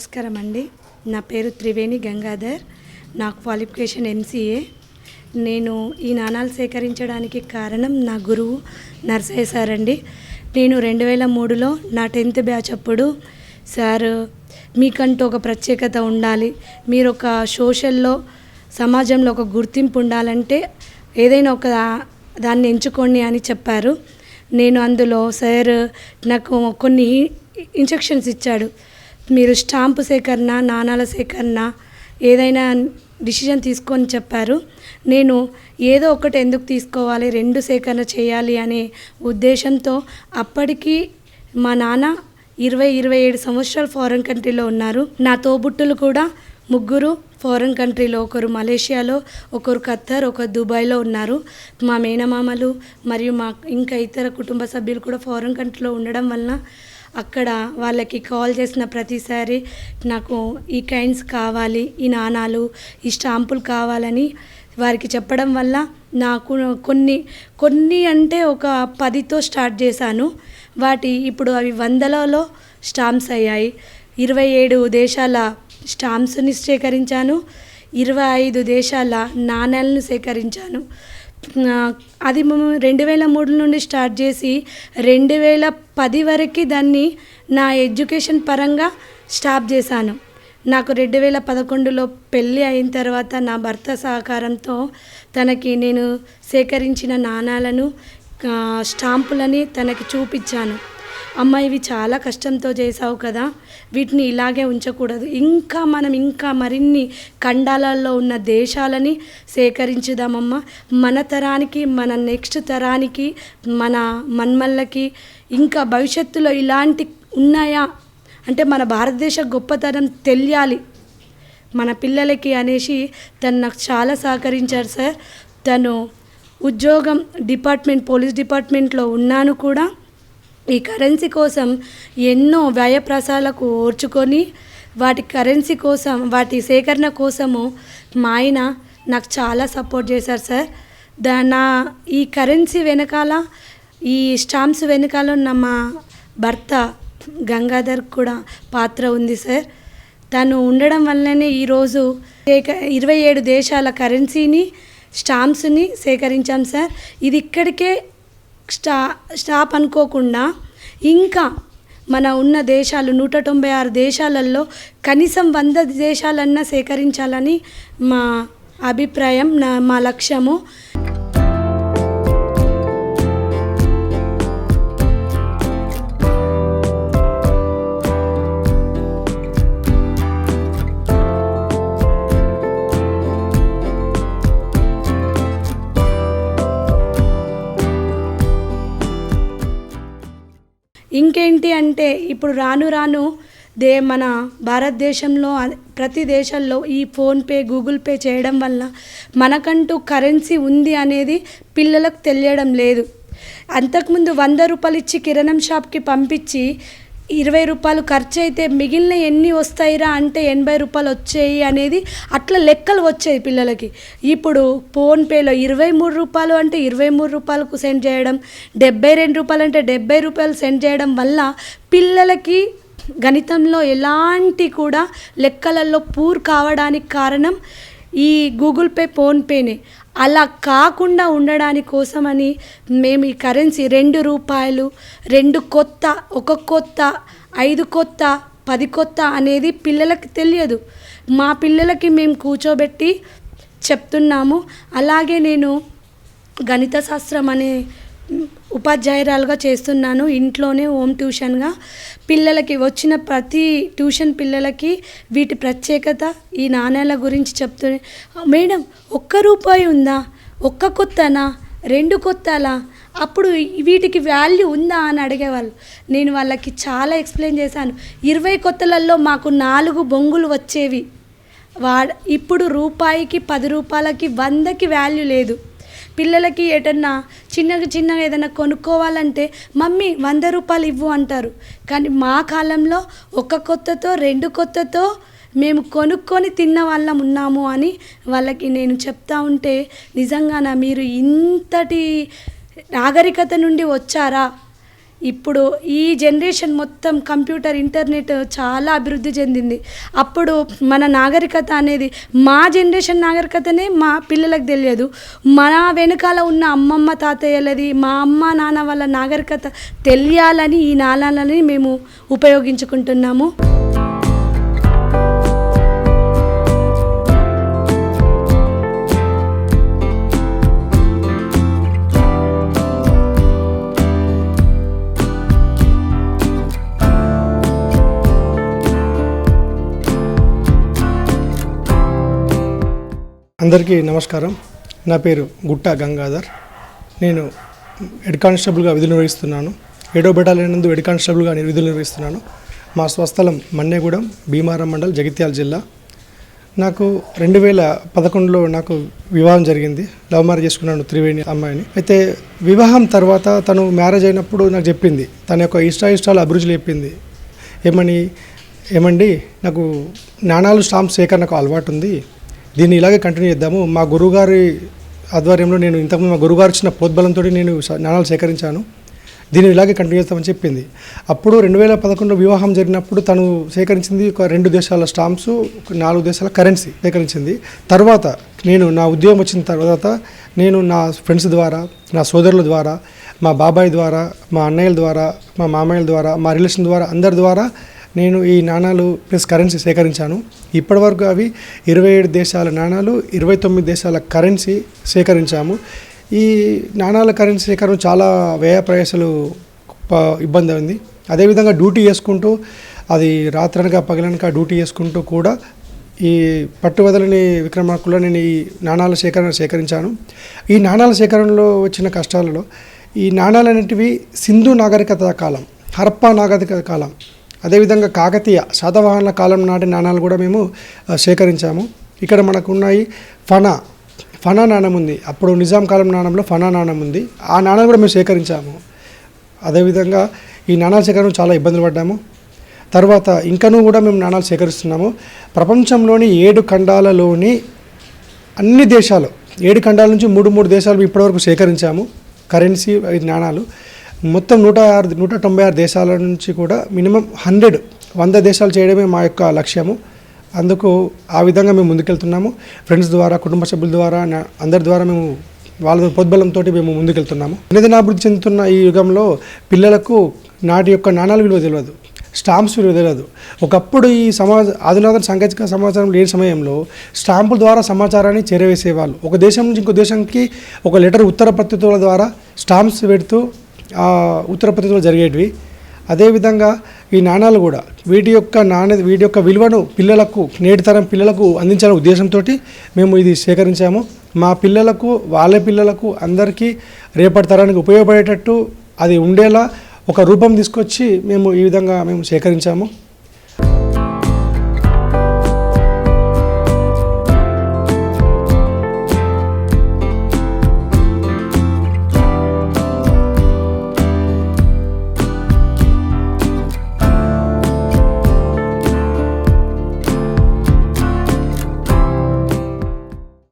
నమస్కారం అండి. నా పేరు త్రివేణి గంగాధర్. నా క్వాలిఫికేషన్ ఎంసీఏ నేను ఈ నాణాలు సేకరించడానికి కారణం నా గురువు నర్సయ్య సార్ అండి. నేను రెండు వేల మూడులో నా టెన్త్ బ్యాచ్ అప్పుడు సార్ మీకంటూ ఒక ప్రత్యేకత ఉండాలి. మీరు ఒక సోషల్లో సమాజంలో ఒక గుర్తింపు ఉండాలంటే ఏదైనా ఒక దాన్ని ఎంచుకోండి అని చెప్పారు. నేను అందులో సార్ నాకు కొన్ని ఇన్స్ట్రక్షన్స్ ఇచ్చాడు. మీరు స్టాంపు సేకరణ నాణాల సేకరణ ఏదైనా డిసిజన్ తీసుకొని చెప్పారు. నేను ఏదో ఒకటి ఎందుకు తీసుకోవాలి రెండు సేకరణ చేయాలి అనే ఉద్దేశంతో అప్పటికి మా నాన్న ఇరవై ఇరవై ఏడు సంవత్సరాలు ఫారెన్ కంట్రీలో ఉన్నారు. నా తోబుట్టులు కూడా ముగ్గురు ఫారెన్ కంట్రీలో ఒకరు మలేషియాలో ఒకరు ఖత్తర్ ఒకరు దుబాయ్లో ఉన్నారు. మా మేనమామలు మరియు మా ఇంకా ఇతర కుటుంబ సభ్యులు కూడా ఫారెన్ కంట్రీలో ఉండడం వలన అక్కడ వాళ్ళకి కాల్ చేసిన ప్రతిసారి నాకు ఈ కైండ్స్ కావాలి ఈ నాణాలు ఈ స్టాంపులు కావాలని వారికి చెప్పడం వల్ల నాకు కొన్ని కొన్ని అంటే ఒక పదితో స్టార్ట్ చేశాను. వాటి ఇప్పుడు అవి వందలలో స్టాంప్స్ అయ్యాయి. ఇరవై ఏడు దేశాల స్టాంప్స్ని సేకరించాను. ఇరవై ఐదు దేశాల నాణ్యాలను సేకరించాను. అది మేము రెండు వేల మూడు నుండి స్టార్ట్ చేసి రెండు వేల పది వరకు దాన్ని నా ఎడ్యుకేషన్ పరంగా స్టాప్ చేశాను. నాకు రెండు వేల పదకొండులో పెళ్ళి అయిన తర్వాత నా భర్త సహకారంతో తనకి నేను సేకరించిన నాణాలను స్టాంపులని తనకి చూపించాను. అమ్మ ఇవి చాలా కష్టంతో చేసావు కదా. వీటిని ఇలాగే ఉంచకూడదు. ఇంకా మనం ఇంకా మరిన్ని ఖండాలలో ఉన్న దేశాలని సేకరించుదామమ్మ. మన తరానికి మన నెక్స్ట్ తరానికి మన మన్మల్లకి ఇంకా భవిష్యత్తులో ఇలాంటి ఉన్నాయా? అంటే మన భారతదేశ గొప్పతనం తెలియాలి. మన పిల్లలకి అనేసి తను నాకు చాలా సహకరించారు సార్. తను ఉద్యోగం డిపార్ట్మెంట్ పోలీస్ డిపార్ట్మెంట్లో ఉన్నాను కూడా. ఈ కరెన్సీ కోసం ఎన్నో వ్యయప్రసాలకు ఓర్చుకొని వాటి కరెన్సీ కోసం వాటి సేకరణ కోసము మా ఆయన నాకు చాలా సపోర్ట్ చేశారు సార్ దా నా ఈ కరెన్సీ వెనకాల ఈ స్టాంప్స్ వెనకాల ఉన్న మా భర్త గంగాధర్ కూడా పాత్ర ఉంది సార్ తను ఉండడం వల్లనే ఈరోజు ఇరవై ఏడు దేశాల కరెన్సీని స్టాంప్స్ని సేకరించాం సార్ ఇది ఇక్కడికే స్టా స్టాప్ అనుకోకుండా ఇంకా మన ఉన్న దేశాలు నూట తొంభై ఆరు దేశాలలో కనీసం వంద దేశాలన్నా సేకరించాలని మా అభిప్రాయం నా మా లక్ష్యము. ఇంకేంటి అంటే ఇప్పుడు రాను రాను దే మన భారతదేశంలో ప్రతి దేశంలో ఈ ఫోన్పే గూగుల్ పే చేయడం వల్ల మనకంటూ కరెన్సీ ఉంది అనేది పిల్లలకు తెలియడం లేదు. అంతకుముందు వంద రూపాయలు ఇచ్చి కిరాణం షాప్కి పంపించి ఇరవై రూపాయలు ఖర్చు అయితే మిగిలిన ఎన్ని వస్తాయిరా అంటే ఎనభై రూపాయలు వచ్చాయి అనేది అట్లా లెక్కలు వచ్చాయి పిల్లలకి. ఇప్పుడు ఫోన్పేలో ఇరవై మూడు రూపాయలు అంటే ఇరవై మూడు రూపాయలకు సెండ్ చేయడం డెబ్బై రెండు రూపాయలు అంటే డెబ్బై రూపాయలు సెండ్ చేయడం వల్ల పిల్లలకి గణితంలో ఎలాంటి కూడా లెక్కలలో పూర్ కావడానికి కారణం ఈ గూగుల్ పే ఫోన్పేనే. అలా కాకుండా ఉండడానికి కోసమని మేము ఈ కరెన్సీ రెండు రూపాయలు రెండు కొత్త ఒక కొత్త ఐదు కొత్త పది కొత్త అనేది పిల్లలకి తెలియదు. మా పిల్లలకి మేము కూర్చోబెట్టి చెప్తున్నాము. అలాగే నేను గణిత శాస్త్రం అనే ఉపాధ్యాయురాలుగా చేస్తున్నాను. ఇంట్లోనే హోమ్ ట్యూషన్గా. పిల్లలకి వచ్చిన ప్రతి ట్యూషన్ పిల్లలకి వీటి ప్రత్యేకత ఈ నాణేల గురించి చెప్తూ మేడం ఒక్క రూపాయి ఉందా? ఒక్క కొత్తనా? రెండు కొత్తలా? అప్పుడు వీటికి వాల్యూ ఉందా అని అడిగేవాళ్ళు. నేను వాళ్ళకి చాలా ఎక్స్ప్లెయిన్ చేశాను. ఇరవై కొత్తలలో మాకు నాలుగు బొంగులు వచ్చేవి. వా ఇప్పుడు రూపాయికి పది రూపాయలకి వందకి వాల్యూ లేదు. పిల్లలకి ఎటన్నా చిన్నగా చిన్నగా ఏదైనా కొనుక్కోవాలంటే మమ్మీ వంద రూపాయలు ఇవ్వు అంటారు. కానీ మా కాలంలో ఒక కొత్తతో రెండు కొత్తతో మేము కొనుక్కొని తిన్న వాళ్ళం ఉన్నాము అని వాళ్ళకి నేను చెప్తా ఉంటే నిజంగానా మీరు ఇంతటి నాగరికత నుండి వచ్చారా? ఇప్పుడు ఈ జనరేషన్ మొత్తం కంప్యూటర్ ఇంటర్నెట్ చాలా అభివృద్ధి చెందింది. అప్పుడు మన నాగరికత అనేది మా జనరేషన్ నాగరికతనే మా పిల్లలకు తెలియదు. మన వెనకాల ఉన్న అమ్మమ్మ తాతయ్యలది మా అమ్మ నాన్న వాళ్ళ నాగరికత తెలియాలని ఈ నాణాలని మేము ఉపయోగించుకుంటున్నాము. అందరికీ నమస్కారం. నా పేరు గుట్ట గంగాధర్. నేను హెడ్ కానిస్టేబుల్గా విధులు నిర్వహిస్తున్నాను. ఏడో బెటాలియన్ నందు హెడ్ కానిస్టేబుల్గా నేను విధులు నిర్వహిస్తున్నాను. మా స్వస్థలం మన్నేగూడెం భీమారం మండల్ జగిత్యాల జిల్లా. నాకు రెండు వేల పదకొండులో నాకు వివాహం జరిగింది. లవ్ మ్యారేజ్ చేసుకున్నాను త్రివేణి అమ్మాయిని. అయితే వివాహం తర్వాత తను మ్యారేజ్ అయినప్పుడు నాకు చెప్పింది. తన యొక్క ఇష్టాయిష్టాలు అభిరుచులు చెప్పింది. ఏమని ఏమండి నాకు నాణాలు స్టాంప్ సేకరణకు అలవాటు ఉంది. దీన్ని ఇలాగే కంటిన్యూ చేద్దాము. మా గురువుగారి ఆధ్వర్యంలో నేను ఇంతకుముందు మా గురుగారు ఇచ్చిన ప్రోద్బలంతో నేను స- నాణాలు సేకరించాను. దీన్ని ఇలాగే కంటిన్యూ చేస్తామని చెప్పింది. అప్పుడు రెండు వేల పదకొండులో వివాహం జరిగినప్పుడు తను సేకరించింది ఒక రెండు దేశాల స్టాంప్స్ నాలుగు దేశాల కరెన్సీ సేకరించింది. తర్వాత నేను నా ఉద్యోగం వచ్చిన తర్వాత నేను నా ఫ్రెండ్స్ ద్వారా నా సోదరుల ద్వారా మా బాబాయ్ ద్వారా మా అన్నయ్యల ద్వారా మా మామయ్యల ద్వారా మా రిలేషన్ ద్వారా అందరి ద్వారా నేను ఈ నాణాలు ప్లస్ కరెన్సీ సేకరించాను. ఇప్పటివరకు అవి ఇరవై ఏడు దేశాల నాణాలు ఇరవై తొమ్మిది దేశాల కరెన్సీ సేకరించాము. ఈ నాణాల కరెన్సీ సేకరణ చాలా వ్యయ ప్రయాసాలు ప- ఇబ్బంది అయింది. అదేవిధంగా డ్యూటీ చేసుకుంటూ అది రాత్రనక పగలనక డ్యూటీ చేసుకుంటూ కూడా ఈ పట్టువదలని విక్రమార్కుల్లో నేను ఈ నాణాల సేకరణ సేకరించాను. ఈ నాణాల సేకరణలో వచ్చిన కష్టాలలో ఈ నాణాలు అనేటివి సింధు నాగరికత కాలం హరప్పా నాగరికత కాలం. అదేవిధంగా కాకతీయ శాతవాహనుల కాలం నాటి నాణాలు కూడా మేము సేకరించాము. ఇక్కడ మనకు ఉన్నాయి ఫనా ఫనా నాణం ఉంది. అప్పుడు నిజాం కాలం నాణంలో ఫనా నాణం ఉంది. ఆ నాణాలు కూడా మేము సేకరించాము. అదేవిధంగా ఈ నాణాల సేకరణ చాలా ఇబ్బందులు పడ్డాము. తర్వాత ఇంకనూ కూడా మేము నాణాలు సేకరిస్తున్నాము. ప్రపంచంలోని ఏడు ఖండాలలోని అన్ని దేశాలు ఏడు ఖండాల నుంచి మూడు మూడు దేశాలు ఇప్పటివరకు సేకరించాము. కరెన్సీ నాణాలు. మొత్తం నూట ఆరు నూట తొంభై ఆరు దేశాల నుంచి కూడా మినిమం హండ్రెడ్ వంద దేశాలు చేయడమే మా యొక్క లక్ష్యము. అందుకు ఆ విధంగా మేము ముందుకెళ్తున్నాము. ఫ్రెండ్స్ ద్వారా కుటుంబ సభ్యుల ద్వారా అందరి ద్వారా మేము వాళ్ళ ప్రోద్బలంతో మేము ముందుకెళ్తున్నాము. దినదినాభివృద్ధి చెందుతున్న ఈ యుగంలో పిల్లలకు నాటి యొక్క నాణాల విలువ తెలియదు స్టాంప్స్ విలువ తెలియదు. ఒకప్పుడు ఈ సమాజ ఆధునాతన సాంకేతిక సమాచారం లేని సమయంలో స్టాంపుల ద్వారా సమాచారాన్ని చేరవేసేవాళ్ళు. ఒక దేశం నుంచి ఇంకో దేశంకి ఒక లెటర్ ఉత్తర పత్రికల ద్వారా స్టాంప్స్ పెడుతూ ఉత్తర పద్ధతిలో జరిగేటివి. అదేవిధంగా ఈ నాణాలు కూడా వీటి యొక్క నాణ్యత వీటి యొక్క విలువను పిల్లలకు నేటి తరం పిల్లలకు అందించాలనే ఉద్దేశంతో మేము ఇది సేకరించాము. మా పిల్లలకు వాళ్ళ పిల్లలకు అందరికీ రేపటి తరానికి ఉపయోగపడేటట్టు అది ఉండేలా ఒక రూపం తీసుకొచ్చి మేము ఈ విధంగా మేము సేకరించాము.